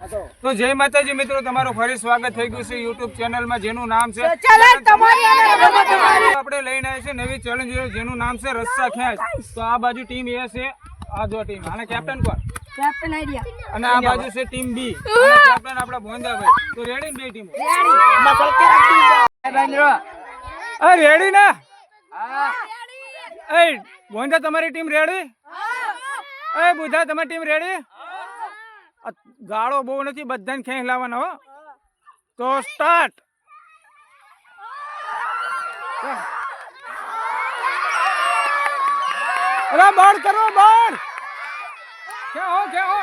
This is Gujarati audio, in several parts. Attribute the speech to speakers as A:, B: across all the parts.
A: તો જય માતાજી મિત્રો તમારું ફરી સ્વાગત થઈ ગયું છે યુટ્યુબ ચેનલમાં જેનું નામ છે. આપણે લઈને આવ્યા છે નવી ચેલેન્જ જેનું નામ છે રસ્સા ખેંચ તો આ બાજુ ટીમ એ છે આ જો ટીમ આને કેપ્ટન કોણ?
B: કેપ્ટન આઈડિયા
A: અને આ બાજુ છે ટીમ બી કેપ્ટન આપણા ભોંદાભાઈ. તો રેડી બે ટીમો અરે રેડી ને? એ ભોંદા તમારી ટીમ રેડી એ બુધા તમારી ટીમ રેડી ગાળો બહુ નથી બધાને ખેંચ લાવવાનો હો. તો સ્ટાર્ટ અરે બાર કરો બાર કે હો. ક્યાં હો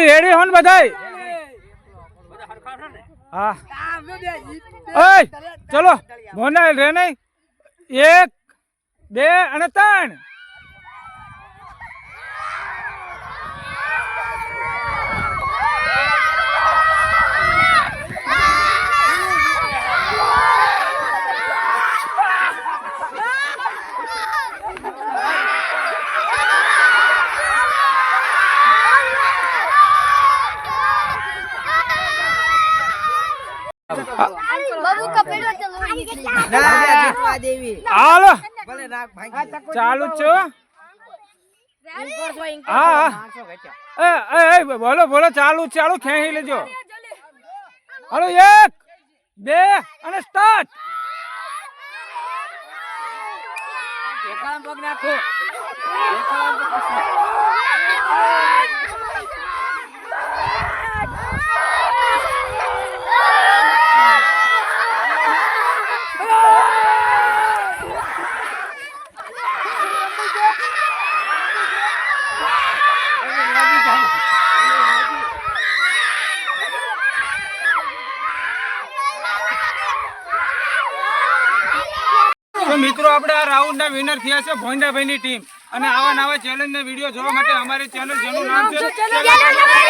A: રેડી હોન બધાય. હા. ચલો મોના રે નહીં. એક બે અને ત્રણ. હાલો ચાલુ છો? હા. બોલો બોલો ચાલુ ચાલુ ખેંચી લેજો. હાલો એક બે અને સ્ટાર્ટ તો મિત્રો આપણે આ રાઉન્ડના વિનર થયા છે ભોંડાભાઈની ટીમ અને આવા નવા ચેલેન્જના વીડિયો જોવા માટે અમારી ચેનલ જેનું નામ છે